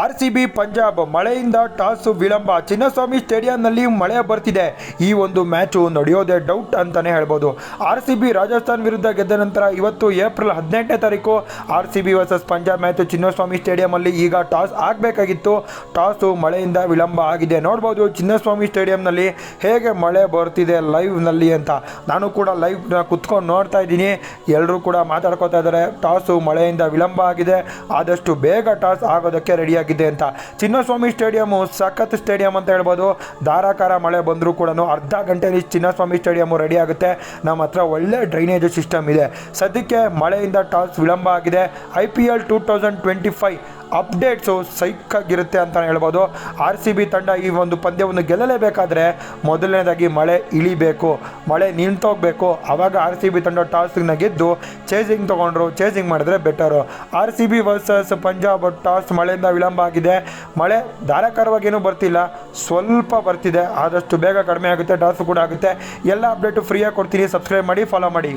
R C B Punjab ಮಳೆಯಿಂದ toss ವಿಳಂಬ. ಚಿನ್ನಸ್ವಾಮಿ ಸ್ಟೇಡಿಯಂನಲ್ಲಿ ಮಳೆ ಬರ್ತಿದೆ. ಈ ಒಂದು ಮ್ಯಾಚು ನಡೆಯೋದೇ ಡೌಟ್ ಅಂತಾನೆ ಹೇಳ್ಬೋದು. ಆರ್ ಸಿ ಬಿ ರಾಜಸ್ಥಾನ್ ವಿರುದ್ಧ ಗೆದ್ದ ನಂತರ ಇವತ್ತು ಏಪ್ರಿಲ್ ಹದಿನೆಂಟನೇ ತಾರೀಕು R C B versus Punjab match Chinnaswamy ಸ್ಟೇಡಿಯಂನಲ್ಲಿ ಈಗ ಟಾಸ್ ಆಗಬೇಕಾಗಿತ್ತು. ಟಾಸು ಮಳೆಯಿಂದ ವಿಳಂಬ ಆಗಿದೆ. ನೋಡ್ಬೋದು ಚಿನ್ನಸ್ವಾಮಿ ಸ್ಟೇಡಿಯಂನಲ್ಲಿ ಹೇಗೆ ಮಳೆ ಬರ್ತಿದೆ ಲೈವ್ನಲ್ಲಿ ಅಂತ. ನಾನು ಕೂಡ ಲೈವ್ನ ಕುತ್ಕೊಂಡು ನೋಡ್ತಾ ಇದ್ದೀನಿ. ಎಲ್ಲರೂ ಕೂಡ ಮಾತಾಡ್ಕೋತಾ ಇದ್ದಾರೆ. ಟಾಸು ಮಳೆಯಿಂದ ವಿಳಂಬ ಆಗಿದೆ. ಆದಷ್ಟು ಬೇಗ ಟಾಸ್ ಆಗೋದಕ್ಕೆ ರೆಡಿಯಾಗಿದೆ ಅಂತ. ಚಿನ್ನಸ್ವಾಮಿ ಸ್ಟೇಡಿಯಮು ಸಖತ್ ಸ್ಟೇಡಿಯಂ ಅಂತ ಹೇಳ್ಬೋದು. ಧಾರಾಕಾರ ಮಳೆ ಬಂದರೂ ಕೂಡ ಅರ್ಧ ಗಂಟೆಯಲ್ಲಿ ಚಿನ್ನಸ್ವಾಮಿ ಸ್ಟೇಡಿಯಮು ರೆಡಿ ಆಗುತ್ತೆ. ನಮ್ಮ ಹತ್ರ ಒಳ್ಳೆ ಡ್ರೈನೇಜ್ ಸಿಸ್ಟಮ್ ಇದೆ. ಸದ್ಯಕ್ಕೆ ಮಳೆಯಿಂದ ಟಾಸ್ ವಿಳಂಬ ಆಗಿದೆ. I P L two thousand twenty five updates ಸೈಕಾಗಿರುತ್ತೆ ಅಂತ ಹೇಳ್ಬೋದು. ಆರ್ ಸಿ ಬಿ ತಂಡ ಈ ಒಂದು ಪಂದ್ಯವನ್ನು ಗೆಲ್ಲಲೇಬೇಕಾದ್ರೆ ಮೊದಲನೇದಾಗಿ ಮಳೆ ಇಳಿಬೇಕು. ಮಳೆ ನಿಂತೋಗ್ಬೇಕು ಆವಾಗ ಆರ್ ಸಿ ಬಿ ತಂಡ ಟಾಸ್ನ ಗೆದ್ದು ಚೇಸಿಂಗ್ ತೊಗೊಂಡ್ರು ಚೇಸಿಂಗ್ ಮಾಡಿದ್ರೆ better R C B versus Punjab toss ಮಳೆಯಿಂದ ವಿಳಂಬ ಆಗಿದೆ. ಮಳೆ ಧಾರಾಕಾರವಾಗಿ ಏನೂ ಬರ್ತಿಲ್ಲ. ಸ್ವಲ್ಪ ಬರ್ತಿದೆ. ಆದಷ್ಟು ಬೇಗ ಕಡಿಮೆ ಆಗುತ್ತೆ. ಟಾಸ್ ಕೂಡ ಆಗುತ್ತೆ. ಎಲ್ಲ ಅಪ್ಡೇಟು ಫ್ರೀಯಾಗಿ ಕೊಡ್ತೀನಿ. ಸಬ್ಸ್ಕ್ರೈಬ್ ಮಾಡಿ ಫಾಲೋ ಮಾಡಿ.